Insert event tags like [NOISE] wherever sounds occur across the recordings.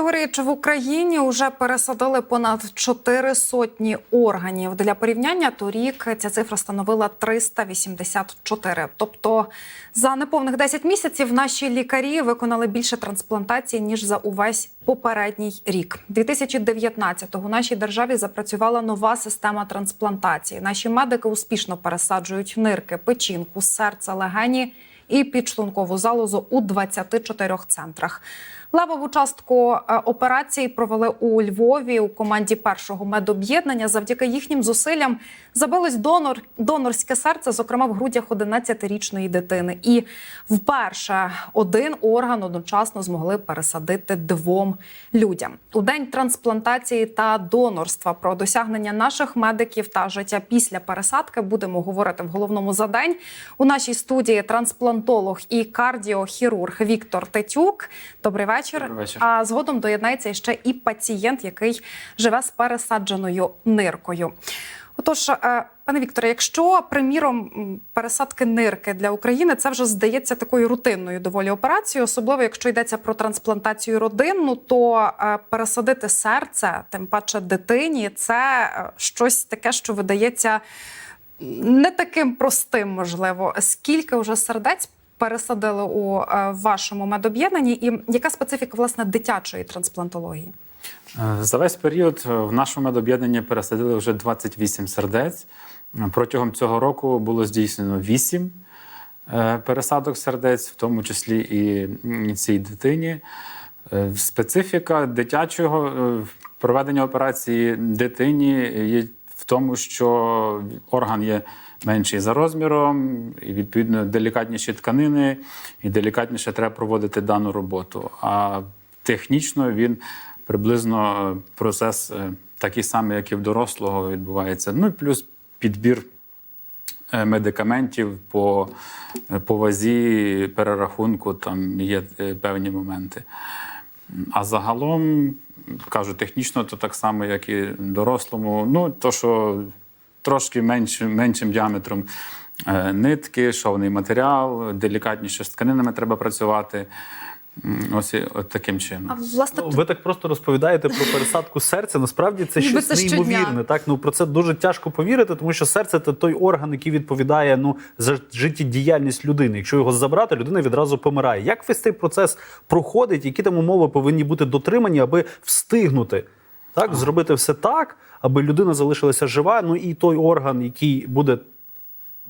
Цьогоріч в Україні вже пересадили понад чотири сотні органів. Для порівняння торік ця цифра становила 384. Тобто за неповних 10 місяців наші лікарі виконали більше трансплантацій ніж за увесь попередній рік. 2019-го в нашій державі запрацювала нова система трансплантації. Наші медики успішно пересаджують нирки, печінку, серце, легені і підшлункову залозу у 24 центрах. Левову частку е, операції провели у Львові у команді першого медоб'єднання. Завдяки їхнім зусиллям забилось донор донорське серце, зокрема в грудях 11-річної дитини. І вперше один орган одночасно змогли пересадити двом людям. У день трансплантації та донорства про досягнення наших медиків та життя після пересадки будемо говорити в головному за день. У нашій студії трансплантолог і кардіохірург Віктор Тетюк. Добрий вечір. Добрий вечір. А згодом доєднається ще і пацієнт, який живе з пересадженою ниркою. Отож, е, пане Вікторе, якщо приміром пересадки нирки для України, це вже здається такою рутинною доволі операцією, особливо якщо йдеться про трансплантацію родинну, то е, пересадити серце, тим паче дитині, це е, щось таке, що видається не таким простим, можливо. Скільки вже сердець пересадили у е, вашому медоб'єднанні, і яка специфіка власне дитячої трансплантології? Е, За весь період е, в нашому медоб'єднанні пересадили вже 28 сердець. Протягом цього року було здійснено 8 е, пересадок сердець, в тому числі і цій дитині. Специфіка дитячого проведення операції дитині є в тому, що орган є менший за розміром, і відповідно делікатніші тканини, і делікатніше треба проводити дану роботу. А технічно він приблизно процес е, такий самий, як і в дорослого, відбувається. Ну і плюс підбір е, медикаментів по, е, по вазі, перерахунку, там є певні моменти. А загалом, кажу, технічно то так само, як і дорослому. Ну, то, що трошки менш, меншим діаметром е, нитки, шовний матеріал, делікатніше з тканинами треба працювати. Ось і- от таким чином. А власне, Ну, ви так просто розповідаєте про пересадку серця. Насправді це щось це щодня. неймовірне. Так ну про це дуже тяжко повірити, тому що серце це той орган, який відповідає ну за життєдіяльність людини. Якщо його забрати, людина відразу помирає. Як весь цей процес проходить? Які там умови повинні бути дотримані, аби встигнути так зробити все так, аби людина залишилася жива? Ну і той орган, який буде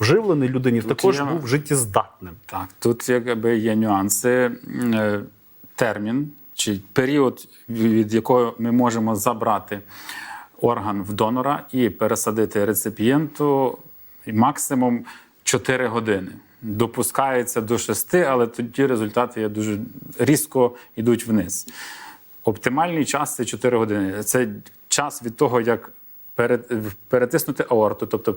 вживлений людині, Тут також є- був життєздатним. Так, тут якби є нюанси. Е, Термін чи період, від якого ми можемо забрати орган в донора і пересадити реципієнту максимум 4 години. Допускається до 6, але тоді результати є дуже різко йдуть вниз. Оптимальний час це 4 години. Це час від того, як пере- перетиснути аорту, тобто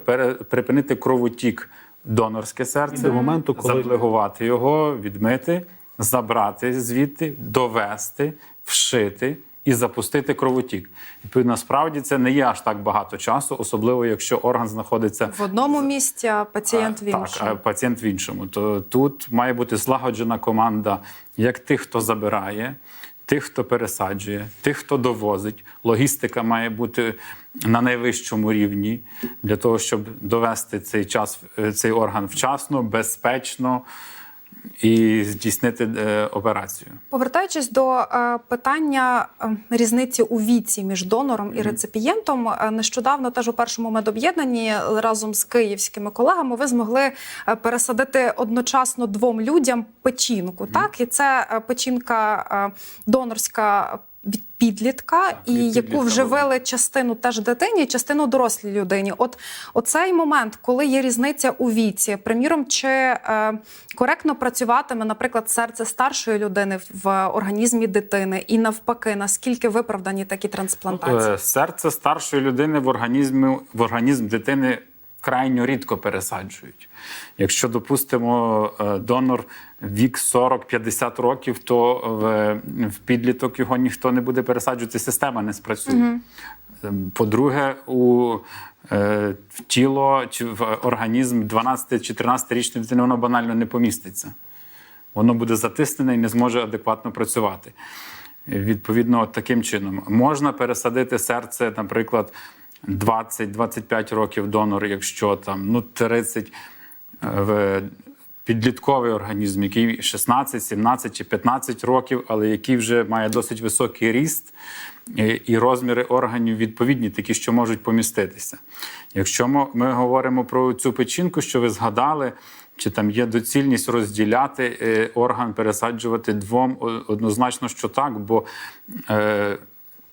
припинити кровотік донорське серце, до моменту, коли- заплегувати його, відмити, забрати звідти, довести, вшити і запустити кровотік. Відповідно, справді це не є аж так багато часу, особливо якщо орган знаходиться в одному місці, а пацієнт в так, а пацієнт в іншому. То тут має бути злагоджена команда як тих, хто забирає, тих, хто пересаджує, тих, хто довозить. Логістика має бути на найвищому рівні для того, щоб довести цей час, е, цей орган вчасно, безпечно і здійснити е, операцію. Повертаючись до е, питання е, різниці у віці між донором і реципієнтом, нещодавно теж у першому медоб'єднанні разом з київськими колегами ви змогли пересадити одночасно двом людям печінку. Так, і це печінка донорська. Від підлітка, Так, і від яку підлітка вживили частину теж дитині, частину дорослій людині. От оцей момент, коли є різниця у віці, приміром, чи е, коректно працюватиме, наприклад, серце старшої людини в організмі дитини, і навпаки, наскільки виправдані такі трансплантації? Е, Серце старшої людини в організмі в організм дитини крайньо рідко пересаджують. Якщо допустимо е, донор вік 40-50 років, то в, в підліток його ніхто не буде пересаджувати, система не спрацює. Ем, По-друге, у е, в тіло чи в організм 12 чи 13-річної дитини воно банально не поміститься. Воно буде затиснене і не зможе адекватно працювати. Відповідно, таким чином можна пересадити серце, наприклад, 20-25 років донор, якщо там ну 30 е, в підлітковий організм, який 16, 17 чи 15 років, але який вже має досить високий ріст і- і розміри органів відповідні, такі, що можуть поміститися. Якщо ми, говоримо про цю печінку, що ви згадали, чи там є доцільність розділяти е, орган, пересаджувати двом, однозначно, що так, бо е,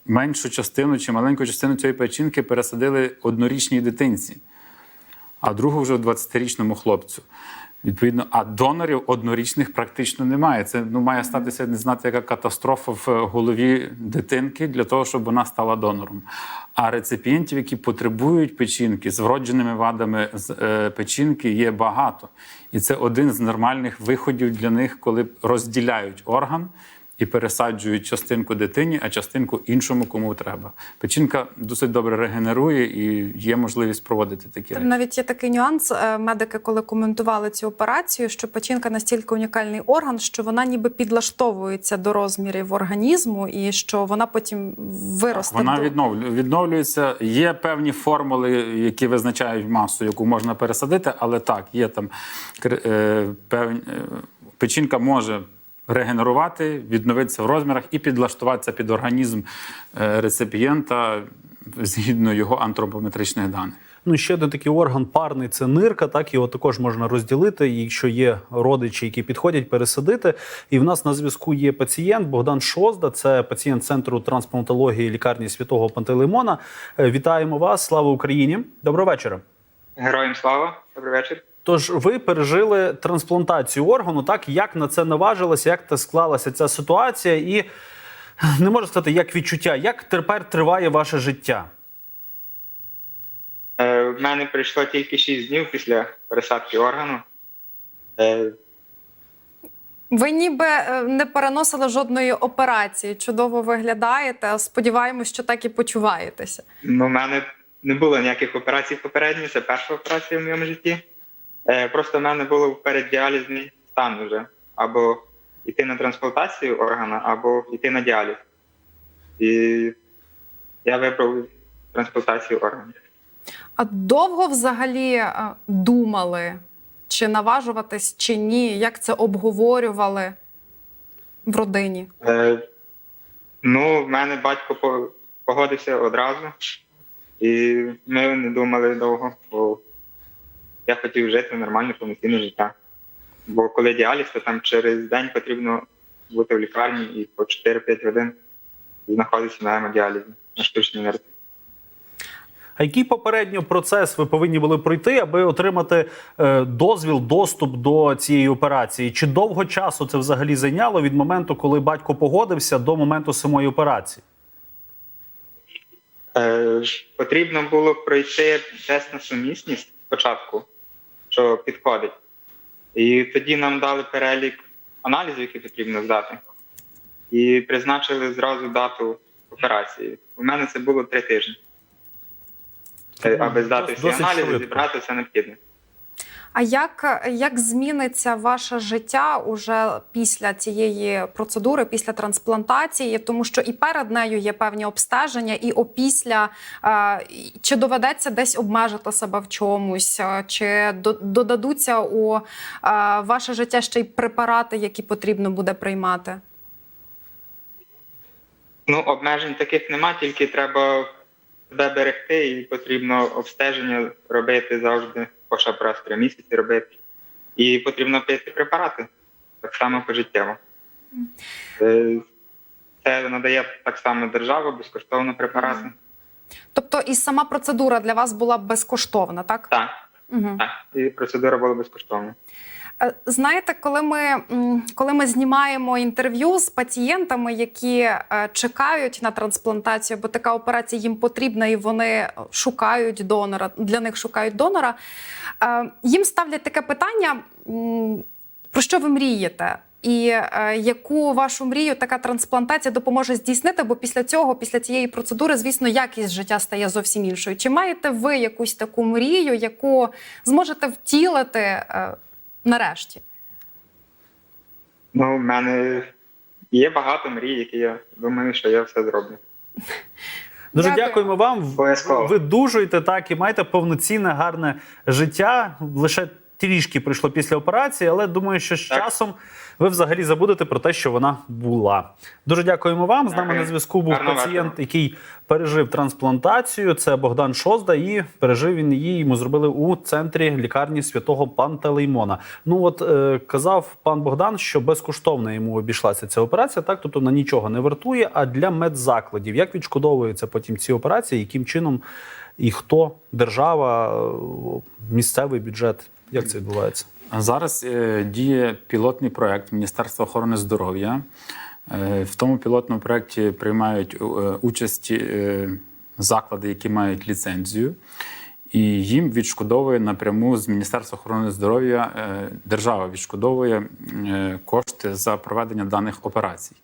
меншу частину чи маленьку частину цієї печінки пересадили однорічній дитинці а другу вже 20-річному хлопцю. Відповідно, а донорів однорічних практично немає. Це ну має статися не знати, яка катастрофа в голові дитинки для того, щоб вона стала донором. А реципієнтів, які потребують печінки з вродженими вадами з е, печінки, є багато. І це один з нормальних виходів для них, коли розділяють орган і пересаджують частинку дитині, а частинку іншому, кому треба. Печінка досить добре регенерує і є можливість проводити такі речі. Навіть є такий нюанс. е, Медики, коли коментували цю операцію, що печінка настільки унікальний орган, що вона ніби підлаштовується до розмірів організму, і що вона потім виросте. Вона до- відновлю, відновлюється. Є певні формули, які визначають масу, яку можна пересадити, але так, є там е, певні е, печінка може регенерувати, відновитися в розмірах і підлаштуватися під організм е, реципієнта згідно його антропометричних даних. Ну, ще один такий орган парний це нирка. Так його також можна розділити. Якщо є родичі, які підходять, пересадити. І в нас на зв'язку є пацієнт Богдан Шозда, це пацієнт центру трансплантології лікарні святого Пантелеймона. Е, Вітаємо вас! Слава Україні! Доброго вечора. Героям слава, добрий вечір. Тож ви пережили трансплантацію органу. Так як на це наважилося, як та склалася ця ситуація, і не можу сказати, як відчуття, як тепер триває ваше життя? Е, в мене прийшло тільки 6 днів після пересадки органу. Е, Ви ніби е, не переносили жодної операції. Чудово виглядаєте. Сподіваємось, що так і почуваєтеся. ну, в мене не було ніяких операцій попередньо, це перша операція в моєму житті. Е, просто в мене був переддіалізний стан вже. Або йти на трансплантацію органа, або йти на діаліз. І я вибрав трансплантацію органу. А довго взагалі е, думали, чи наважуватись, чи ні? Як це обговорювали в родині? Е, ну, в мене батько погодився одразу, і ми не думали довго, бо я хотів жити нормальне повноцінне життя. Бо коли діаліз, то там через день потрібно бути в лікарні і по 4-5 годин знаходитися на гемодіалізі, на штучній нерві. А який попередньо процес ви повинні були пройти, аби отримати е, дозвіл, доступ до цієї операції? Чи довго часу це взагалі зайняло від моменту, коли батько погодився, до моменту самої операції? Е, потрібно було пройти тест на сумісність спочатку, що підходить. І тоді нам дали перелік аналізів, які потрібно здати, і призначили зразу дату операції. У мене це було три тижні. Е, Аби здати всі аналізи, зібратися зібрати все необхідне. А як, як зміниться ваше життя уже після цієї процедури, після трансплантації? Тому що і перед нею є певні обстеження, і опісля е, чи доведеться десь обмежити себе в чомусь, е, чи додадуться у е, ваше життя ще й препарати, які потрібно буде приймати? Ну, обмежень таких нема, тільки треба себе берегти, і потрібно обстеження робити завжди, хоча б раз в три місяці робити. І потрібно пити препарати так само пожиттєво. Е, Це надає так само держава безкоштовно препарати. Тобто, і сама процедура для вас була безкоштовна, так? Так, Угу. так. І процедура була безкоштовна. Е, Знаєте, коли ми, коли ми знімаємо інтерв'ю з пацієнтами, які е, чекають на трансплантацію, бо така операція їм потрібна, і вони шукають донора, для них шукають донора, е, їм ставлять таке питання: про що ви мрієте? І е, яку вашу мрію така трансплантація допоможе здійснити? Бо після цього, після цієї процедури, звісно, якість життя стає зовсім іншою. Чи маєте ви якусь таку мрію, яку зможете втілити нарешті? Ну, в мене є багато мрій, які я думаю, що я все зроблю. [LAUGHS] Дуже Дякую. дякуємо вам. Обов'язково. Ви дужуєте так і маєте повноцінне, гарне життя. Лише трішки прийшло після операції, але думаю, що з Так. часом ви взагалі забудете про те, що вона була. Дуже дякуємо вам. З нами на зв'язку був Гарного пацієнт, вечора. який пережив трансплантацію. Це Богдан Шозда, і пережив він її. Йому зробили у центрі лікарні святого Пантелеймона. Ну от е, казав пан Богдан, що безкоштовно йому обійшлася ця операція. Так, тобто на нічого не вартує. А для медзакладів як відшкодовуються потім ці операції, яким чином і хто держава, е, місцевий бюджет? Як це відбувається? Зараз е, діє пілотний проект Міністерства охорони здоров'я. Е, в тому пілотному проєкті приймають е, участь заклади, які мають ліцензію, і їм відшкодовує напряму з Міністерства охорони здоров'я держава відшкодовує кошти за проведення даних операцій.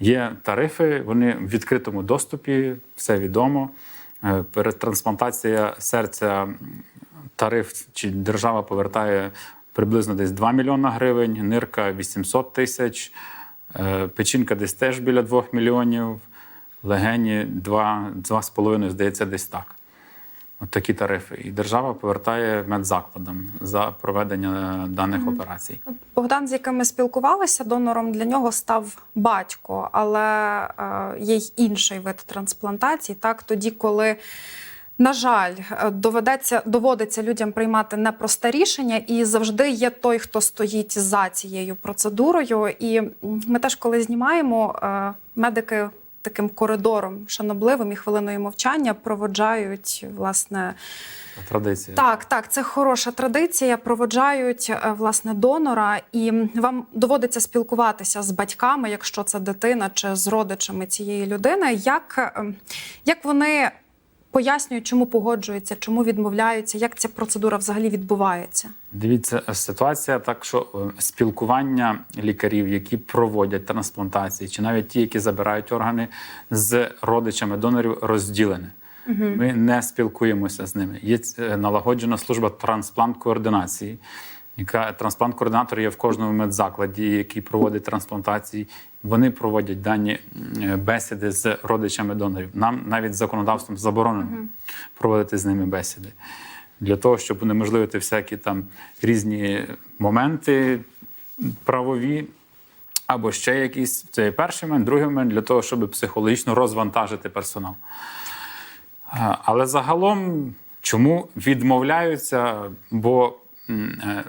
Є тарифи, вони в відкритому доступі, все відомо. Е, Перетрансплантація серця тариф чи держава повертає приблизно десь 2 мільйона гривень, нирка 800 тисяч, е, печінка десь теж біля 2 мільйонів, легені 2, 2,5, здається, десь так. От такі тарифи. І держава повертає медзакладам за проведення даних операцій. Богдан, з яким ми спілкувалися, донором для нього став батько, але е, є й інший вид трансплантації. Так, тоді, коли, на жаль, е, доведеться доводиться людям приймати непросте рішення, і завжди є той, хто стоїть за цією процедурою. І ми теж, коли знімаємо, е, медики. Таким коридором шанобливим і хвилиною мовчання проводжають власне Традиція. так, так, це хороша традиція. Проводжають е, власне донора, і вам доводиться спілкуватися з батьками, якщо це дитина чи з родичами цієї людини. Як, е, як вони пояснюють, чому погоджуються, чому відмовляються, як ця процедура взагалі відбувається? Дивіться, ситуація так, що е, спілкування лікарів, які проводять трансплантації, чи навіть ті, які забирають органи з родичами донорів, розділене. Ми не спілкуємося з ними. Є е, налагоджена служба трансплант-координації, яка трансплант-координатор є в кожному медзакладі, який проводить трансплантації. Вони проводять дані бесіди з родичами донорів. Нам навіть законодавством заборонено проводити з ними бесіди. Для того, щоб унеможливити всякі там різні моменти правові, або ще якісь. Це є перший момент, другий момент для того, щоб психологічно розвантажити персонал. Але загалом, чому відмовляються? Бо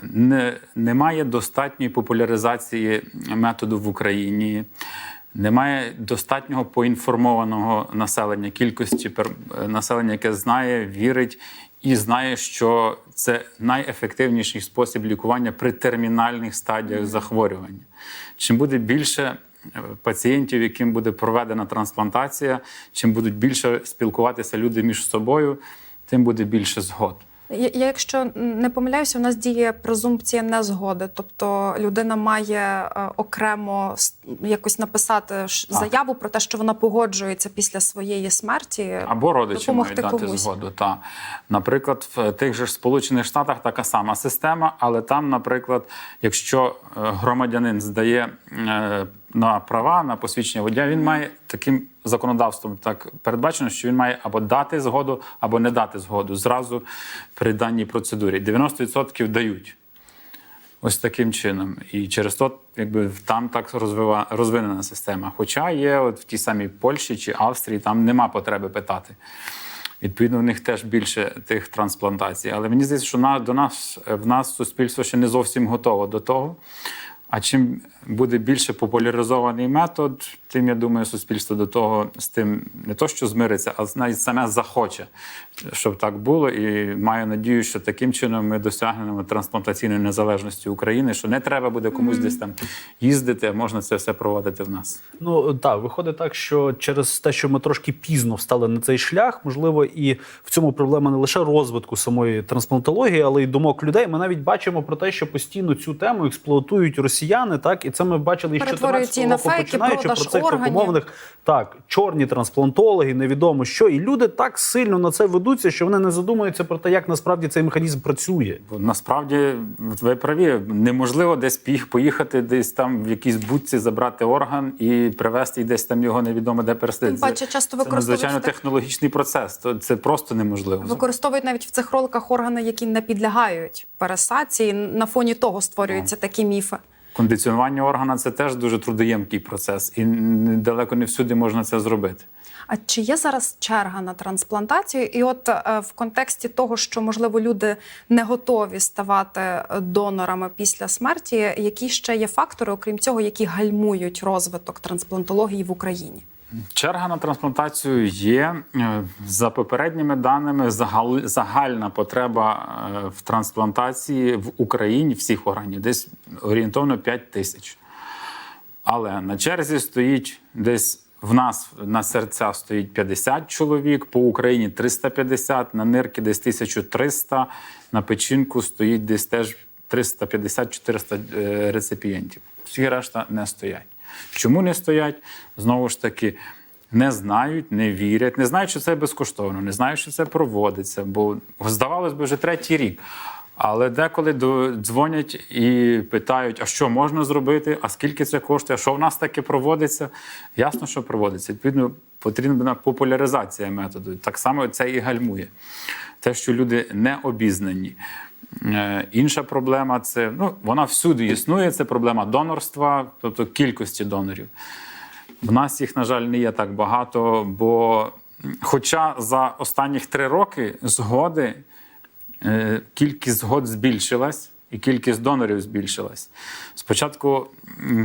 не, немає достатньої популяризації методу в Україні, немає достатнього поінформованого населення, кількості е, населення, яке знає, вірить і знає, що це найефективніший спосіб лікування при термінальних стадіях захворювання. Чим буде більше е, пацієнтів, яким буде проведена трансплантація, чим будуть більше спілкуватися люди між собою, тим буде більше згод. Я, якщо не помиляюся, у нас діє презумпція незгоди, тобто людина має е, окремо якось написати Так. заяву про те, що вона погоджується після своєї смерті. Або родичі мають дати комусь. згоду. Та. Наприклад, в тих же Сполучених Штатах така сама система, але там, наприклад, якщо е, громадянин здає е, на права, на посвідчення водія, він має таким законодавством так передбачено, що він має або дати згоду, або не дати згоду зразу при даній процедурі. 90% дають. Ось таким чином. І через то, якби там так розвива, розвинена система. Хоча є от в тій самій Польщі чи Австрії, там нема потреби питати. Відповідно, в них теж більше тих трансплантацій. Але мені здається, що на, до нас в нас суспільство ще не зовсім готово до того. А чим буде більше популяризований метод, тим я думаю, суспільство до того з тим не то, що змириться, а навіть саме захоче, щоб так було. І маю надію, що таким чином ми досягнемо трансплантаційної незалежності України, що не треба буде комусь десь там їздити, а можна це все проводити в нас. Ну так, виходить так, що через те, що ми трошки пізно встали на цей шлях, можливо, і в цьому проблема не лише розвитку самої трансплантології, але й думок людей. Ми навіть бачимо про те, що постійно цю тему експлуатують росіяни, так і Це ми бачили і з 14 і на року, фейки, починаючи про цих так органів. умовних так, чорні трансплантологи, невідомо що. І люди так сильно на це ведуться, що вони не задумуються про те, як насправді цей механізм працює. Бо насправді ви праві, неможливо десь поїхати десь там в якійсь будці, забрати орган і привезти і десь там його невідомо де перестити. Тим паче, часто це використовують надзвичайно технологічний процес. То це просто неможливо. Використовують навіть в цих роликах органи, які не підлягають пересадці. і На фоні того створюються такі міфи. Кондиціонування органа це теж дуже трудоємкий процес, і далеко не всюди можна це зробити. А чи є зараз черга на трансплантацію? І от е, в контексті того, що можливо люди не готові ставати е, донорами після смерті, які ще є фактори, окрім цього, які гальмують розвиток трансплантології в Україні? Черга на трансплантацію є Е, за попередніми даними. Загальна потреба е, в трансплантації в Україні всіх органів десь орієнтовно 5 тисяч. Але на черзі стоїть десь в нас на серця стоїть 50 чоловік, по Україні 350, на нирки десь 1300, на печінку стоїть десь теж 350-400 е, реципієнтів. Всі решта не стоять. Чому не стоять? Знову ж таки, не знають, не вірять, не знають, що це безкоштовно, не знають, що це проводиться, бо здавалось би вже третій рік. Але деколи дзвонять і питають, а що можна зробити, а скільки це коштує, а що в нас таке проводиться. Ясно, що проводиться. Відповідно, потрібна популяризація методу. Так само це і гальмує. Те, що люди не обізнані. Е, Інша проблема це ну, вона всюди існує. Це проблема донорства, тобто кількості донорів. В нас їх, на жаль, не є так багато, бо хоча за останніх три роки згоди е, кількість згод збільшилась і кількість донорів збільшилась. Спочатку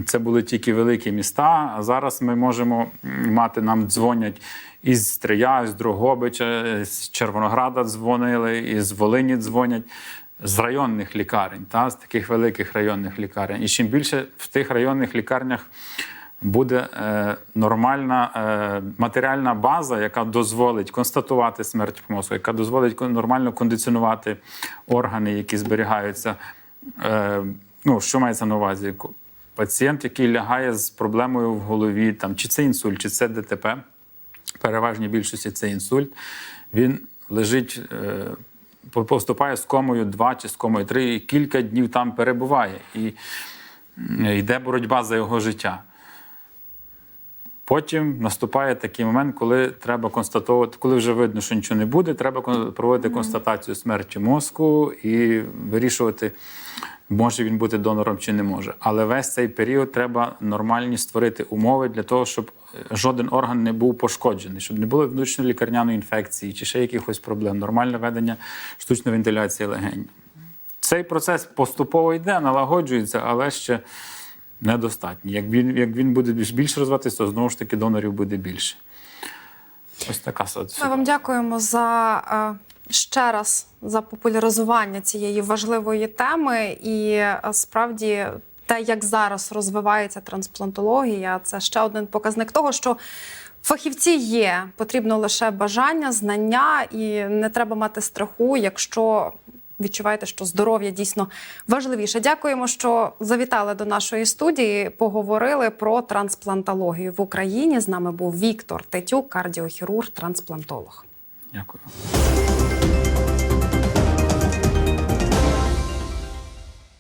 це були тільки великі міста, а зараз ми можемо мати, нам дзвонять із Стрия, з Дрогобича, з Червонограда дзвонили, із Волині дзвонять. З районних лікарень, та, з таких великих районних лікарень. І чим більше в тих районних лікарнях буде е, нормальна е, матеріальна база, яка дозволить констатувати смерть мозку, яка дозволить нормально кондиціонувати органи, які зберігаються. Е, ну, що мається на увазі? Пацієнт, який лягає з проблемою в голові, там, чи це інсульт, чи це ДТП, переважній більшості це інсульт, він лежить. Е, по- Поступає з комою 2 чи з комою 3, і кілька днів там перебуває. І йде боротьба за його життя. Потім наступає такий момент, коли треба констатувати, коли вже видно, що нічого не буде, треба проводити констатацію смерті мозку і вирішувати, може він бути донором чи не може. Але весь цей період треба нормальні створити умови для того, щоб е, жоден орган не був пошкоджений, щоб не було внутрішньолікарняної інфекції чи ще якихось проблем, нормальне ведення штучної вентиляції легень. Цей процес поступово йде, налагоджується, але ще недостатньо. Як він, як він буде більш, більше розвиватися, то знову ж таки донорів буде більше. Ось така Ми вам дякуємо за е, ще раз за популяризування цієї важливої теми. І е, справді те, як зараз розвивається трансплантологія, це ще один показник того, що. Фахівці є, потрібно лише бажання, знання, і не треба мати страху, якщо відчуваєте, що здоров'я дійсно важливіше. Дякуємо, що завітали до нашої студії. Поговорили про трансплантологію в Україні. З нами був Віктор Тетюк, кардіохірург, трансплантолог. Дякую.